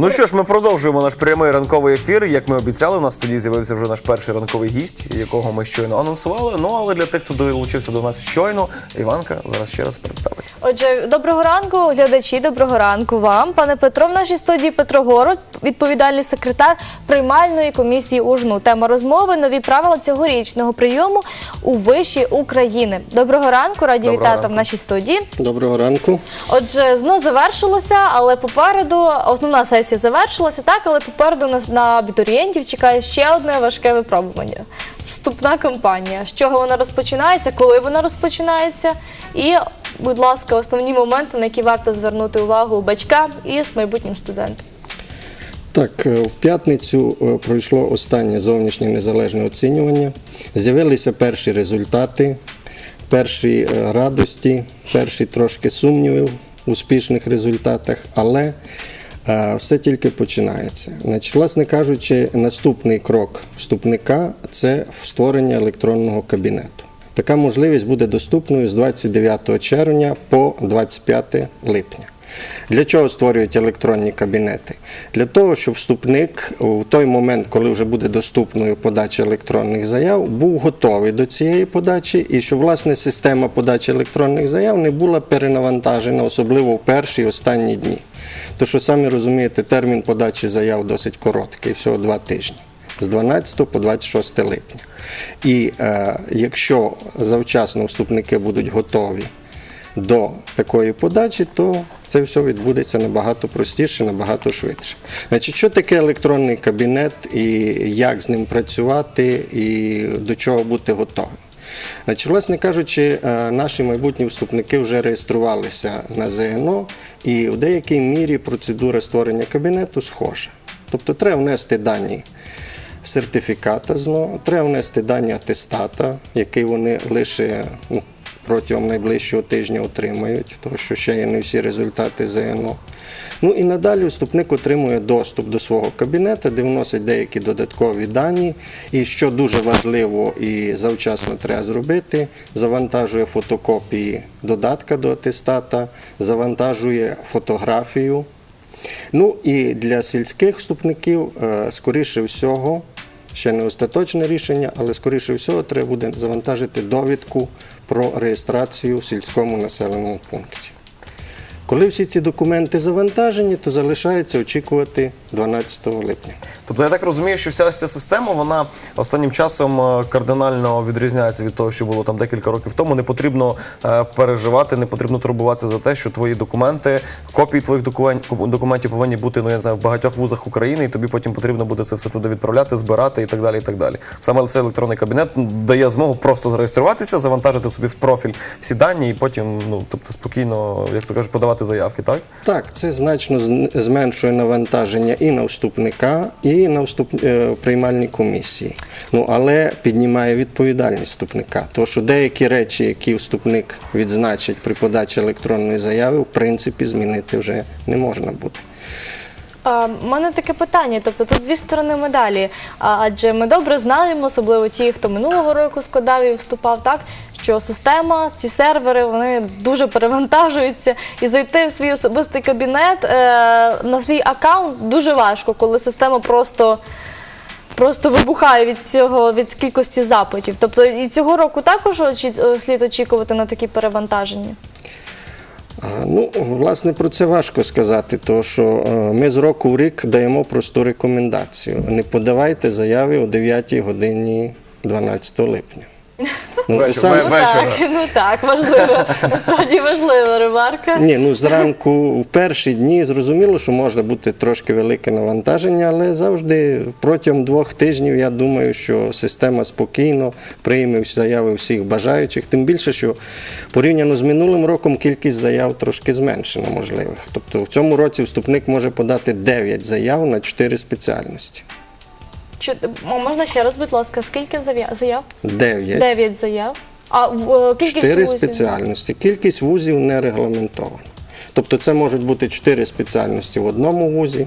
Ну що ж, ми продовжуємо наш прямий ранковий ефір. Як ми обіцяли, у нас тоді з'явився вже наш перший ранковий гість, якого ми щойно анонсували. Ну але для тих, хто долучився до нас щойно, Іванка зараз ще раз представить. Отже, доброго ранку, глядачі. Доброго ранку вам, пане Петро. В нашій студії Петро Город, відповідальний секретар приймальної комісії УЖНУ. Тема розмови нові правила цьогорічного прийому у виші України. Доброго ранку, раді Доброго вітати ранку. в нашій студії. Доброго ранку. Отже, ЗНО завершилося, але попереду основна сесія завершилася, так, але попереду нас на абітурієнтів чекає ще одне важке випробування. Вступна кампанія. З чого вона розпочинається, коли вона розпочинається, і, будь ласка, основні моменти, на які варто звернути увагу батькам і з майбутнім студентам. Так, е, в п'ятницю е, пройшло останнє зовнішнє незалежне оцінювання. З'явилися перші результати, перші е, радості, перші трошки сумнівів в успішних результатах, але все тільки починається. Значить, власне кажучи, наступний крок вступника це створення електронного кабінету. Така можливість буде доступною з 29 червня по 25 липня. Для чого створюють електронні кабінети? Для того, щоб вступник у той момент, коли вже буде доступною подача електронних заяв, був готовий до цієї подачі, і щоб власне система подачі електронних заяв не була перенавантажена, особливо в перші і останні дні. То що самі розумієте, термін подачі заяв досить короткий, всього два тижні. З 12 по 26 липня. І е, якщо завчасно вступники будуть готові до такої подачі, то це все відбудеться набагато простіше, набагато швидше. Значить, що таке електронний кабінет і як з ним працювати, і до чого бути готовим? Значить, власне кажучи, е, наші майбутні вступники вже реєструвалися на ЗНО, і в деякій мірі процедура створення кабінету схожа. Тобто треба внести дані сертифіката ЗНО, треба внести дані атестата, який вони лише ну, протягом найближчого тижня отримають, тому що ще є не всі результати ЗНО. Ну і надалі вступник отримує доступ до свого кабінету, де вносить деякі додаткові дані. І що дуже важливо і завчасно треба зробити, завантажує фотокопії додатка до атестата, завантажує фотографію. Ну і для сільських вступників, е, скоріше всього, ще не остаточне рішення, але скоріше всього треба буде завантажити довідку про реєстрацію в сільському населеному пункті. Коли всі ці документи завантажені, то залишається очікувати 12 липня. Тобто я так розумію, що вся ця система вона останнім часом е, кардинально відрізняється від того, що було там декілька років тому. Не потрібно е, переживати, не потрібно турбуватися за те, що твої документи, копії твоїх документ- документів повинні бути ну я не знаю в багатьох вузах України, і тобі потім потрібно буде це все туди відправляти, збирати і так далі. І так далі. Саме цей електронний кабінет дає змогу просто зареєструватися, завантажити собі в профіль всі дані, і потім ну тобто спокійно, як то кажуть, подавати заявки, так? Так, це значно зменшує навантаження і на вступника, і на вступ... е, приймальні комісії. Ну але піднімає відповідальність вступника. Тому що деякі речі, які вступник відзначить при подачі електронної заяви, в принципі, змінити вже не можна буде. В мене таке питання, тобто тут дві сторони медалі. Адже ми добре знаємо, особливо ті, хто минулого року складав і вступав, так що система, ці сервери, вони дуже перевантажуються, і зайти в свій особистий кабінет е, на свій аккаунт дуже важко, коли система просто. Просто вибухає від цього від кількості запитів. Тобто і цього року також е, слід очікувати на такі перевантаження. Ну, власне, про це важко сказати, тому що е, ми з року в рік даємо просту рекомендацію. Не подавайте заяви о 9 годині 12 липня. Ну, Вечір- сам-. Так, ну так, важливо. Насправді важлива ремарка. Ні, ну зранку в перші дні зрозуміло, що може бути трошки велике навантаження, але завжди протягом двох тижнів я думаю, що система спокійно прийме заяви всіх бажаючих. Тим більше, що порівняно з минулим роком кількість заяв трошки зменшена можливих. Тобто в цьому році вступник може подати 9 заяв на 4 спеціальності. Чи, можна ще раз, будь ласка, скільки заяв? 9. Дев'ять заяв. А в е, кількість 4 вузів? спеціальності. Кількість вузів не регламентована. Тобто це можуть бути 4 спеціальності в одному вузі,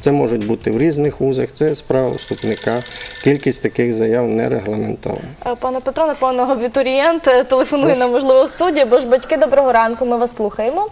це можуть бути в різних вузах, це справа вступника. Кількість таких заяв не регламентована. Е, Пане Петро, напевно, абітурієнт е, телефонує нам, можливо, в студії, бо ж батьки, доброго ранку, ми вас слухаємо.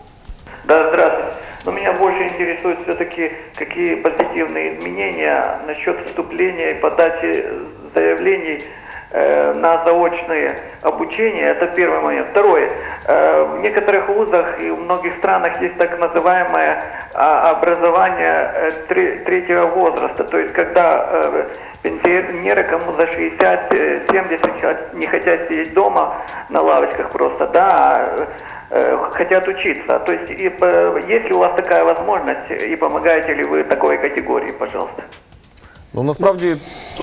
Да, здравствуйте. Но меня больше интересует все-таки, какие позитивные изменения насчет вступления и подачи заявлений на заочное обучение. Это первый момент. Второе. Э, В некоторых вузах и в многих странах есть так называемое а, образование э, тре- третьего возраста. То есть, когда э, пенсионеры, кому за 60, э, 70 хот- не хотят сидеть дома на лавочках просто, да, а, э, хотят учиться. То есть, и, э, есть ли у вас такая возможность и помогаете ли вы такой категории, пожалуйста? Ну насправді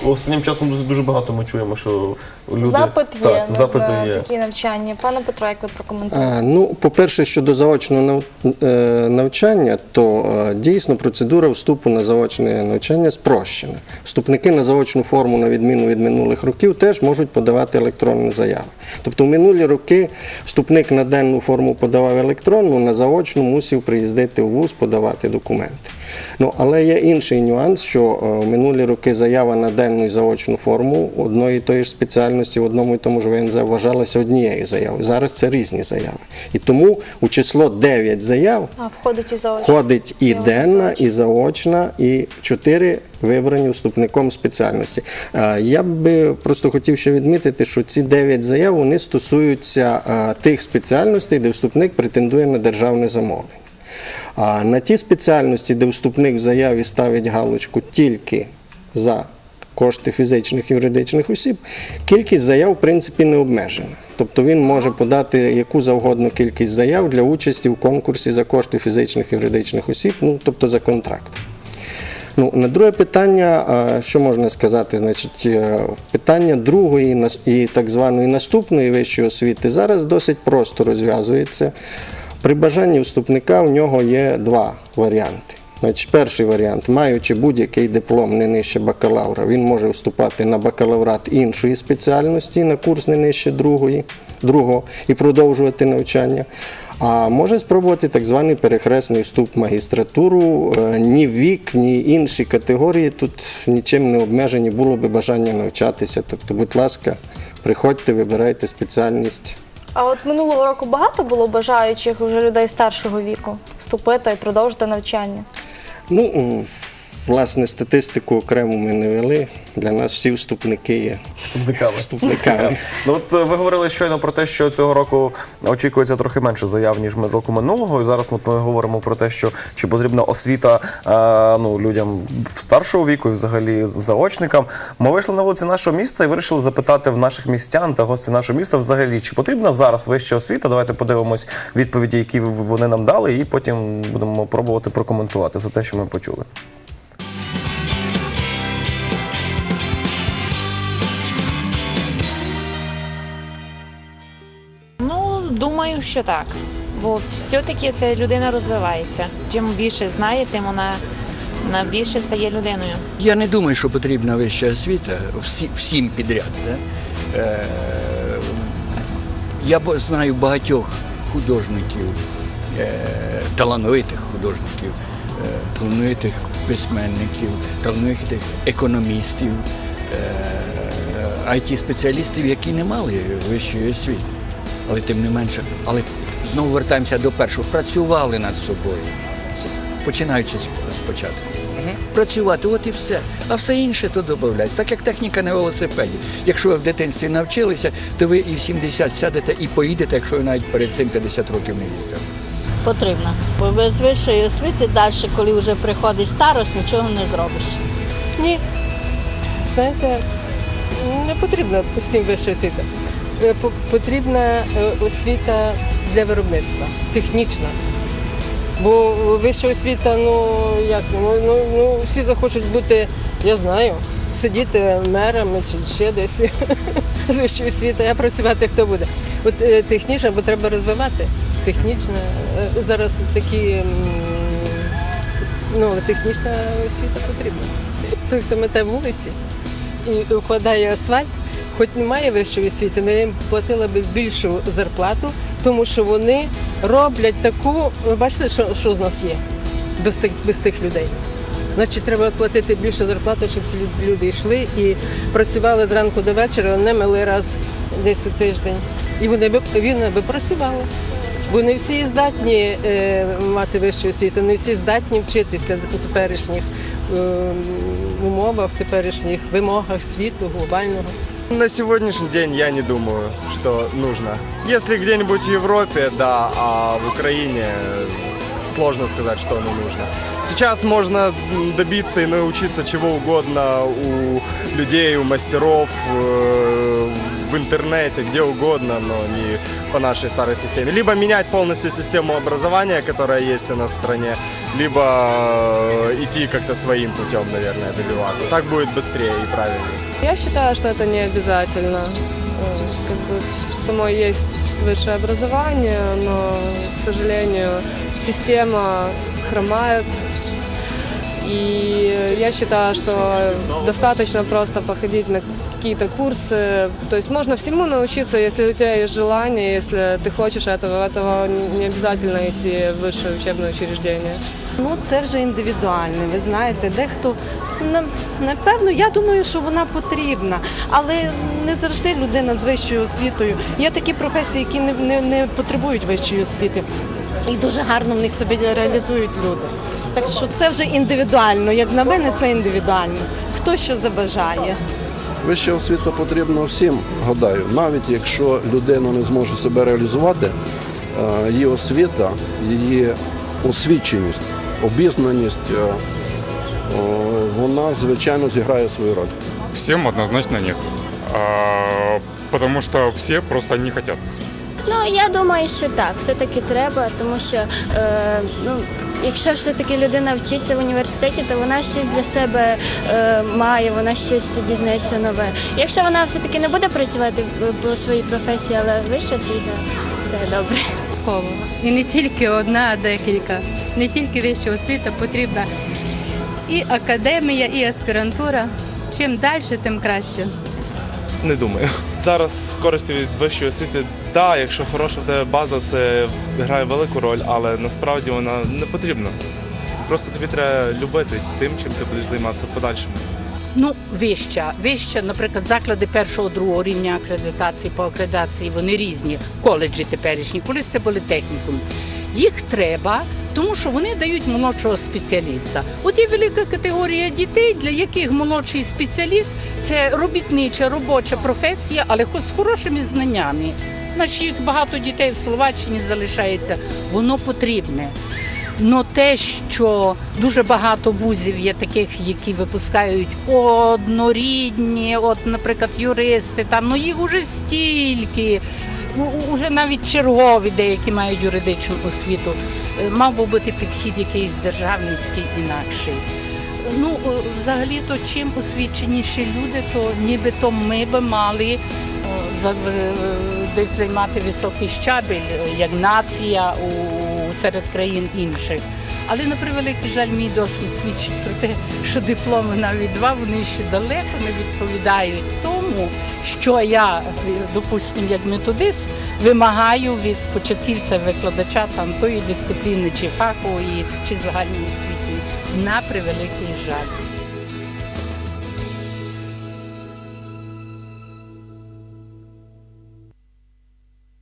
останнім часом дуже дуже багато ми чуємо, що люди Запит є так, на, запити на є. такі навчання. Пане Петро, як ви прокоментуєте? Ну, по-перше, щодо заочного нав- е, навчання, то е, дійсно процедура вступу на заочне навчання спрощена. Вступники на заочну форму, на відміну від минулих років, теж можуть подавати електронні заяви. Тобто в минулі роки вступник на денну форму подавав електронну, на заочну мусив приїздити в ВУЗ подавати документи. Ну, але є інший нюанс, що е, в минулі роки заява на денну і заочну форму одної і тої ж спеціальності в одному і тому ж ВНЗ вважалася однією заявою. Зараз це різні заяви. І тому у число 9 заяв А входить і заочно. входить і денна, і заочна, і 4 вибрані вступником спеціальності. Е, Я би просто хотів ще відмітити, що ці 9 заяв вони стосуються е, тих спеціальностей, де вступник претендує на державне замовлення. А на ті спеціальності, де вступник в заяві ставить галочку тільки за кошти фізичних і юридичних осіб, кількість заяв в принципі не обмежена. Тобто він може подати яку завгодно кількість заяв для участі в конкурсі за кошти фізичних і юридичних осіб, ну тобто за контракт. Ну, на друге питання, що можна сказати, значить, е, питання другої і так званої наступної вищої освіти зараз досить просто розв'язується. При бажанні вступника в нього є два варіанти. Значить, перший варіант, маючи будь-який диплом не нижче бакалавра, він може вступати на бакалаврат іншої спеціальності на курс не нижче другої, другого і продовжувати навчання. А може спробувати так званий перехресний вступ в магістратуру. Е, Ні вік, ні інші категорії тут нічим не обмежені, було би бажання навчатися. Тобто, будь ласка, приходьте, вибирайте спеціальність. А от минулого року багато було бажаючих вже людей старшого віку вступити і продовжити навчання. Ну, власне, статистику окремо ми не вели. Для нас всі вступники є Вступниками. вступниками. Ну от е, ви говорили щойно про те, що цього року очікується трохи менше заяв ніж року минулого. І зараз от ми говоримо про те, що чи потрібна освіта е, ну людям старшого віку і взагалі заочникам. Ми вийшли на вулиці нашого міста і вирішили запитати в наших містян та гостей нашого міста взагалі, чи потрібна зараз вища освіта. Давайте подивимось відповіді, які вони нам дали, і потім будемо пробувати прокоментувати за те, що ми почули. Що так. Бо все-таки ця людина розвивається. Чим більше знає, тим вона, вона більше стає людиною. Я не думаю, що потрібна вища освіта всі, всім підряд. Да? Е, я знаю багатьох художників, е, талановитих художників, е, талановитих письменників, талановитих економістів, е, IT-спеціалістів, які не мали вищої освіти. Але тим не менше, але знову вертаємося до першого. Працювали над собою, починаючи з- спочатку. Працювати, от і все. А все інше то додається. Так як техніка на велосипеді. Якщо ви в дитинстві навчилися, то ви і в 70 сядете і поїдете, якщо ви навіть перед цим 50 років не їздили. Потрібно. Бо без вищої освіти далі, коли вже приходить старость, нічого не зробиш. Ні. Знаєте, не потрібна всім вища освіта. Е, по- Потрібна е, освіта для виробництва, технічна. Бо вища освіта, ну як, ну, ну, ну всі захочуть бути, я знаю, сидіти мерами чи ще десь з вищої освіти, а працювати хто буде. От е, технічна, бо треба розвивати. Технічна. Зараз такі ну, технічна освіта потрібна. Той, хто мете вулиці і укладає асфальт, хоч немає вищої освіти, але я їм платила би більшу зарплату, тому що вони роблять таку. Ви бачите, що, що з нас є без тих, без тих людей. Значить, треба платити більшу зарплату, щоб ці люди йшли і працювали зранку до вечора, не мили раз десь у тиждень. І вони би він би працювали. Бо не всі здатні е, мати вищу освіту, не всі здатні вчитися у теперішніх е, умовах, теперішніх вимогах світу глобального. На сегодняшний день я не думаю, что нужно. Если где-нибудь в Европе, да, а в Украине э, сложно сказать, что оно нужно. Сейчас можно добиться и научиться чего угодно у людей, у мастеров, э, интернете, где угодно, но не по нашей старой системе. Либо менять полностью систему образования, которая есть у нас в стране, либо э, идти как-то своим путем, наверное, добиваться. Так будет быстрее и правильнее. Я считаю, что это не обязательно. Э, Как бы само есть высшее образование, но, к сожалению, система хромает. И я считаю, что достаточно просто походить на какие-то курсы. То есть можно всему научиться, если у тебя есть желание, если ты хочешь этого. Этого не обязательно идти в высшее учебное учреждение. Ну, це вже індивідуально. Ви знаєте, дехто на- напевно, я думаю, що вона потрібна, але не завжди людина з вищою освітою. Є такі професії, які не, не, не потребують вищої освіти. І дуже гарно в них себе реалізують люди. Так що це вже індивідуально. Як на мене, це індивідуально. Хто що забажає. Вища освіта потрібна всім, гадаю. Навіть якщо людина не зможе себе реалізувати, е, її освіта, її освіченість, обізнаність, е, вона, звичайно, зіграє свою роль. Всем однозначно нет. А, потому что все просто не хотят. Ну я думаю, що так, все-таки треба, тому що е, ну, якщо все-таки людина вчиться в університеті, то вона щось для себе е, має, вона щось дізнається нове. Якщо вона все-таки не буде працювати по- по своїй професії, але вища освіта, це добре. І не тільки одна, а декілька. Не тільки вища освіта потрібна і академія, і аспірантура. Чим далі, тим краще. Не думаю. Зараз користі від вищої освіти, да, якщо хороша в тебе база, це грає велику роль, але насправді вона не потрібна. Просто тобі треба любити тим, чим ти будеш займатися в подальшому. Ну, вища. Вища, наприклад, заклади першого, другого рівня акредитації по акредитації, вони різні. Коледжі теперішні, колись це були технікуми. Їх треба, тому що вони дають молодшого спеціаліста. От є велика категорія дітей, для яких молодший спеціаліст це робітнича, робоча професія, але з хорошими знаннями. Значить, їх багато дітей в Словаччині залишається, воно потрібне. Но те, що дуже багато вузів є таких, які випускають однорідні, от, наприклад, юристи, там ну їх уже стільки, У- у- уже навіть чергові деякі мають юридичну освіту. Е, Мав би бути підхід якийсь державницький інакший. Ну, е, взагалі-то чим освіченіші люди, то нібито ми би мали десь займати високий щабель, як нація у, серед країн інших. Але на превеликий жаль, мій досвід свідчить про те, що дипломи навіть два вони ще далеко не відповідають тому, що я, допустимо, як методист, вимагаю від початківця викладача там тої дисципліни, чи фахової, чи загальної освіти. На превеликий жаль.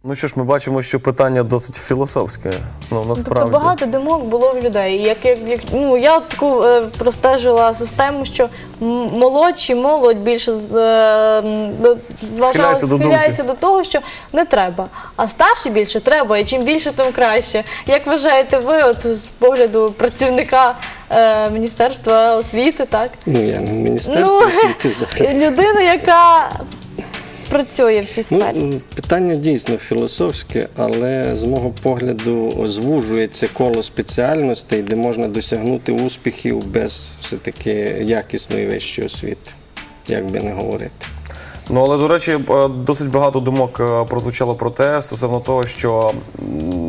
Ну що ж, ми бачимо, що питання досить філософське. Ну насправді. Тобто багато думок було в людей. Як, як, як ну я таку е, простежила систему, що молодші, молодь більше з, е, м, до- зважала, Схиляється до схиляється до того, що не треба. А старші більше треба, і чим більше, тим краще. Як вважаєте ви, от з погляду працівника е, Міністерства освіти, так? Ну, я не Міністерство Ну, освіти взагалі. Людина, яка працює в цій сфері. Ну, питання дійсно філософське, але з мого погляду звужується коло спеціальностей, де можна досягнути успіхів без все-таки якісної вищої освіти, як би не говорити. Ну але до речі, е, досить багато думок е, прозвучало про те стосовно того, що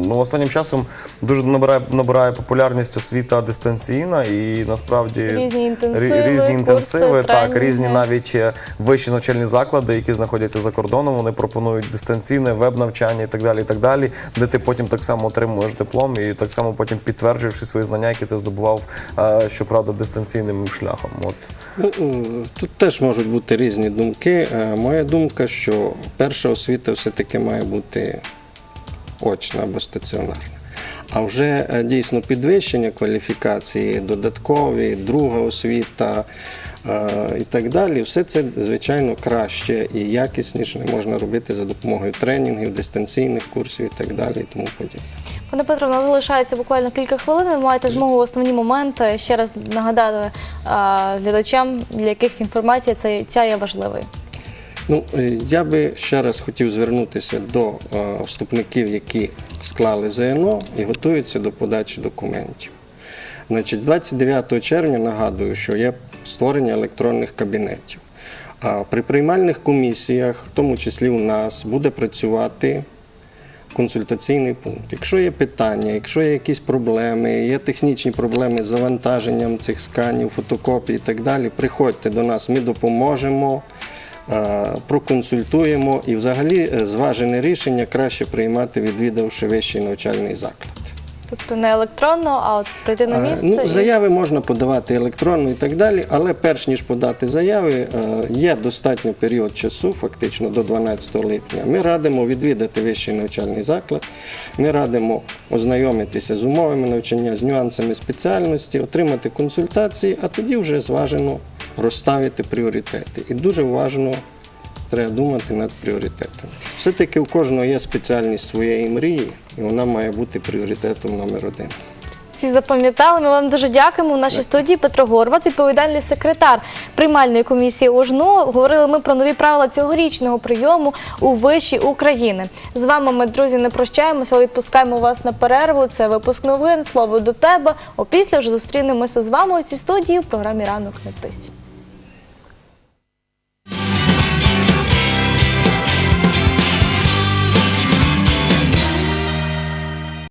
ну останнім часом дуже набирає набирає популярність освіта дистанційна і насправді Різні інтенсиви, різні інтенсиви, курси, так тренінги. різні навіть е, вищі навчальні заклади, які знаходяться за кордоном. Вони пропонують дистанційне веб-навчання і так далі. І так далі, де ти потім так само отримуєш диплом і так само потім підтверджуєш всі свої знання, які ти здобував, щоправда, дистанційним шляхом. От Ну, Тут теж можуть бути різні думки. Е, Моя думка, що перша освіта все-таки має бути очна або стаціонарна. А вже е, дійсно підвищення кваліфікації, додаткові, друга освіта е, і так далі, все це, звичайно, краще і якісніше можна робити за допомогою тренінгів, дистанційних курсів і так далі, і тому подібне. Пане Петро, нас залишається буквально кілька хвилин. Ви маєте змогу основні моменти ще раз нагадати глядачам, для яких інформація ця є важливою. Ну, е, я би ще раз хотів звернутися до е, вступників, які склали ЗНО і готуються до подачі документів. Значить, з 29 червня нагадую, що є створення електронних кабінетів. При приймальних комісіях, в тому числі у нас, буде працювати консультаційний пункт. Якщо є питання, якщо є якісь проблеми, є технічні проблеми з завантаженням цих сканів, фотокопій і так далі, приходьте до нас, ми допоможемо, проконсультуємо і взагалі е, зважене рішення краще приймати, відвідавши вищий навчальний заклад. Тобто не електронно, а от прийти на місце. Ну, заяви можна подавати електронно і так далі, але перш ніж подати заяви, е, є достатньо період часу, фактично до 12 липня. Ми радимо відвідати вищий навчальний заклад. Ми радимо ознайомитися з умовами навчання, з нюансами спеціальності, отримати консультації, а тоді вже зважено розставити пріоритети. І дуже уважно треба думати над пріоритетами. Все-таки у кожного є спеціальність своєї мрії, і вона має бути пріоритетом номер один. Всі запам'ятали. Ми вам дуже дякуємо. У нашій студії Петро Горват, відповідальний секретар приймальної комісії УЖНУ. Говорили ми про нові правила цьогорічного прийому у виші України. З вами ми, друзі, не прощаємося, але відпускаємо вас на перерву. Це випуск новин. Слово до тебе. Опісля вже зустрінемося з вами у цій студії в програмі Ранок на тисі.